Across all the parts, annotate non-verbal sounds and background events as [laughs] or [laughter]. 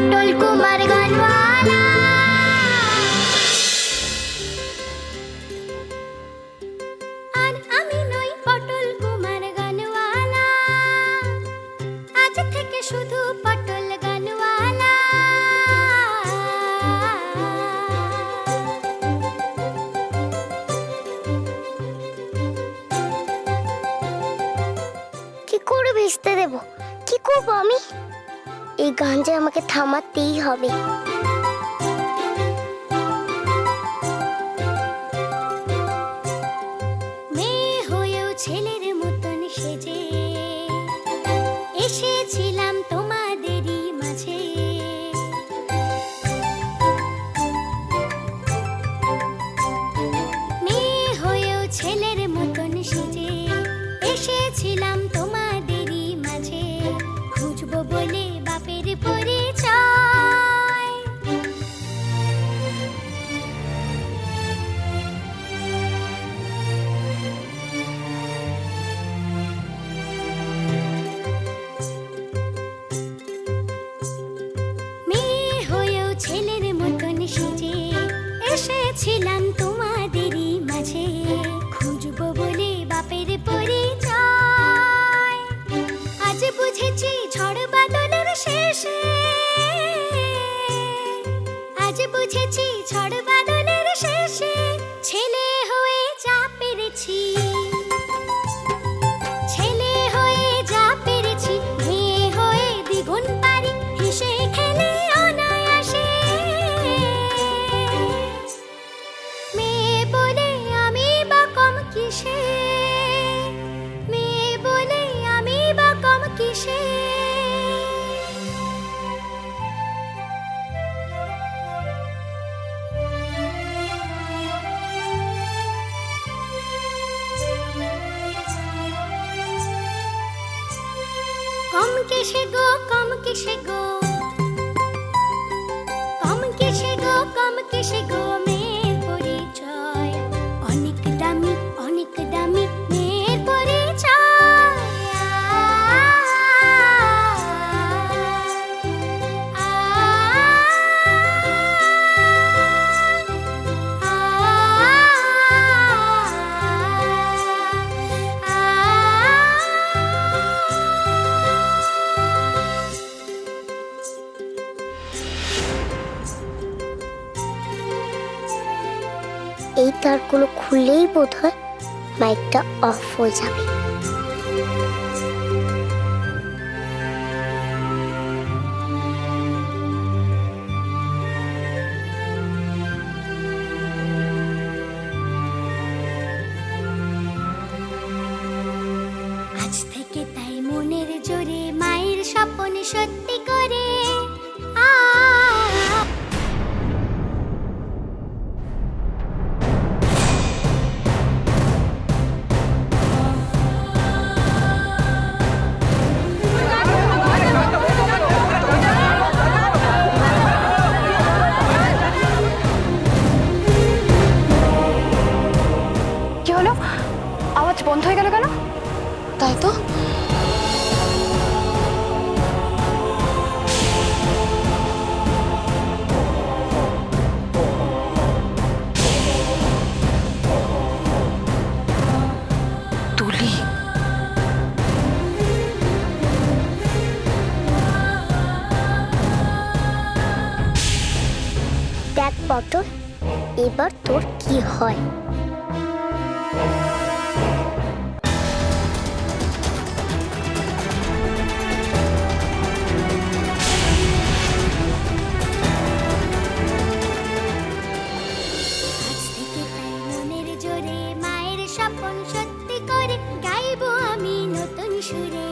পটল কুমার গানওয়ালা। আর আমি নই পটল কুমার গানওয়ালা। আজ থেকে শুধু পটল গানওয়ালা। কি করে ভেস্তে দেব? কি করব আমি? এই গান যে আমাকে থামাতেই হবে। মেয়ে হয়েও ছেলের মতন সেজে। এসেছিলাম তোমাদেরই 切起炒。কম কিসে গো কম কিসে গো? তারগুলো খুললেই বোধ হয় মাইকটা অফ হয়ে যাবে। কি হলো? আওয়াজ বন্ধ হয়ে গেল কেন? তাই তো। তুলি। দেখ পটল এবার তোর কি হয়? should've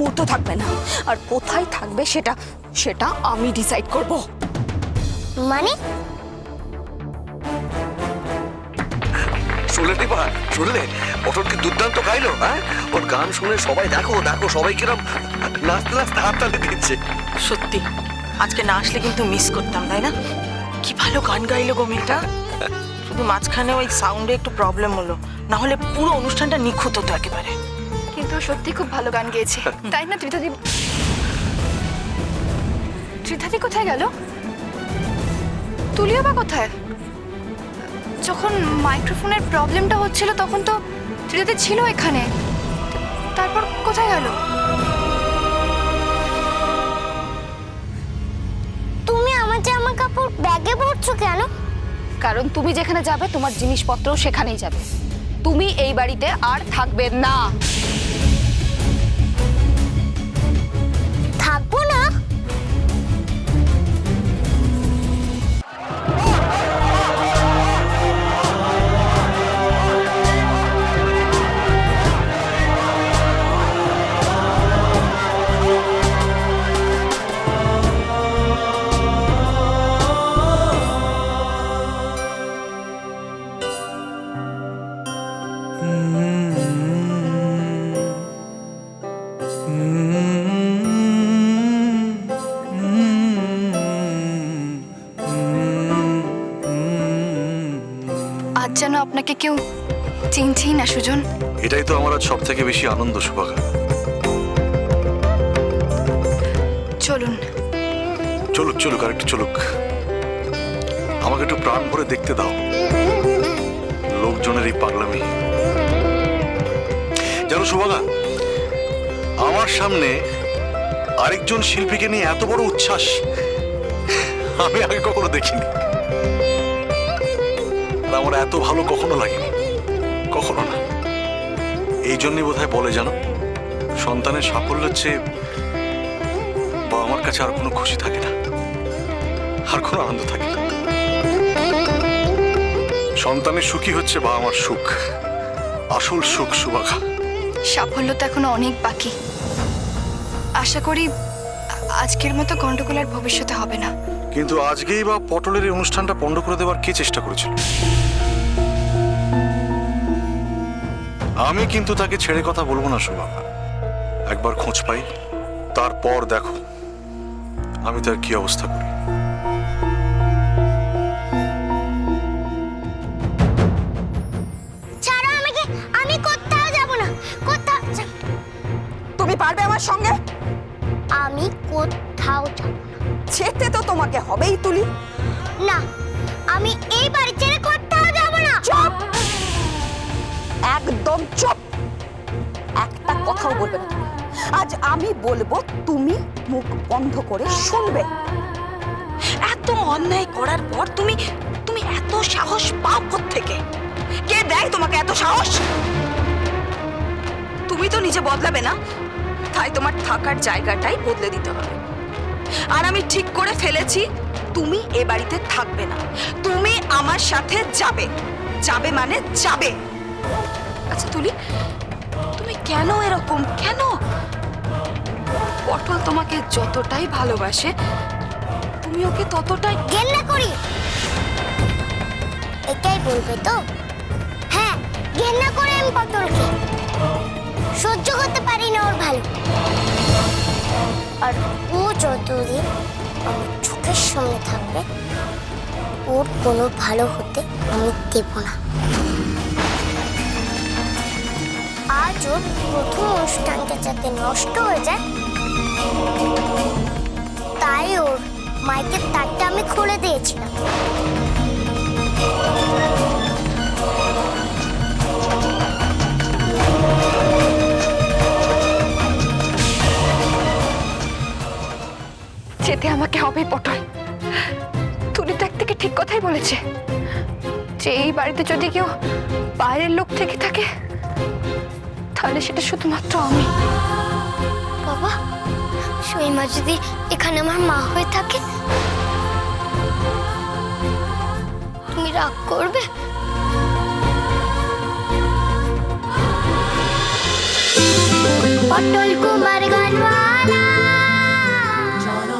মুহূর্ত থাকবে না। আর কোথায় থাকবে সেটা সেটা আমি ডিসাইড করব। মানে? শুনলে টিপা শুনলে? অটল কি দুর্দান্ত গাইলো হ্যাঁ? ওর গান শুনে সবাই দেখো দেখো সবাই কিরম নাচতে নাচতে হাততালি দিচ্ছে। সত্যি আজকে না আসলে কিন্তু মিস করতাম তাই না? কি ভালো গান গাইলো গো মেয়েটা শুধু মাঝখানে ওই সাউন্ডে একটু প্রবলেম হলো। না হলে পুরো অনুষ্ঠানটা নিখুঁত হতো একেবারে। ও সত্যি খুব ভালো গান গেয়েছে। [laughs] তাই না ত্রিধাদি ত্রিধাদি কোথায় গেল? তুলিও বা কোথায়? যখন মাইক্রোফোনের প্রবলেমটা হচ্ছিল তখন তো ত্রিধাদি ছিল এখানে। তারপর কোথায় গেল? তুমি আমার জামা কাপড় ব্যাগে ভরছো কেন? কারণ তুমি যেখানে যাবে তোমার জিনিসপত্র সেখানেই যাবে। তুমি এই বাড়িতে আর থাকবে না। আজ যেন আপনাকে কেউ চিনছেই না সুজন। এটাই তো আমার আজ সব থেকে বেশি আনন্দ সুভাগা চলুন। চলুক চলুক আরেকটু চলুক। আমাকে একটু প্রাণ ভরে দেখতে দাও। লোকজনের এই পাগলামি। জানো সুভাগা আমার সামনে আরেকজন শিল্পীকে নিয়ে এত বড় উচ্ছ্বাস, আমি আগে কখনো দেখিনি। আমার এত ভালো কখনো লাগেনি, কখনো না। এই জন্যই বোধহয় বলে জানো, সন্তানের সাফল্যের চেয়ে বা আমার কাছে আর কোনো খুশি থাকে না, আর কোনো আনন্দ থাকে না। সন্তানের সুখী হচ্ছে বা আমার সুখ, আসল সুখ সুবাখা। সাফল্য তো এখনও অনেক বাকি। আশা করি আজকের মতো গন্ডগোল আর ভবিষ্যতে হবে না। কিন্তু আজকেই বা পটলের এই অনুষ্ঠানটা পণ্ড করে দেওয়ার কে চেষ্টা করেছিল? আমি কিন্তু তাকে ছেড়ে কথা বলব না সুবাখা একবার খোঁজ পাই, তারপর দেখো। আমি তার কি অবস্থা করি? আমার সঙ্গে? আমি কোথাও যাব না। যেতে তো তোমাকে হবেই তুলি। না আমি এই বাড়ি ছেড়ে কোথাও যাব না। চুপ! একদম চুপ! একটা কথাও বলবে না। আজ আমি বলব তুমি মুখ বন্ধ করে শুনবে। এত অন্যায় করার পর তুমি তুমি এত সাহস পাও থেকে কে দেয় তোমাকে এত সাহস? তুমি তো নিজে বদলাবে না। তাই তোমার থাকার জায়গাটাই বদলে দিতে হবে। আর আমি ঠিক করে ফেলেছি, তুমি এ বাড়িতে থাকবে না। তুমি আমার সাথে যাবে। যাবে মানে যাবে। আচ্ছা তুলি, তুমি কেন এরকম? কেন? পটল তোমাকে যতটাই ভালোবাসে, তুমি ওকে ততটাই ঘেন্না করি। এটাই বলবে তো? হ্যাঁ ঘেন্না করে আমি পটলকে। সহ্য করতে পারি না ওর ভালো। আর ও যতদিন আমার চোখের সামনে থাকবে, ওর কোনো ভালো হতে আমি দেব না। আজ ওর প্রথম অনুষ্ঠানটা যাতে নষ্ট হয়ে যায়, তাই ওর মাইকের তারটা আমি খুলে দিয়েছিলাম। হবে পটল। তুলি তো থেকে ঠিক কথাই বলেছে। যে এই বাড়িতে যদি কেউ বাইরের লোক থেকে থাকে, তাহলে সেটা শুধুমাত্র আমি। বাবা সইমা যদি এখানে আমার মা হয়ে থাকে, তুমি রাগ করবে? পটল কুমার গানওয়ালা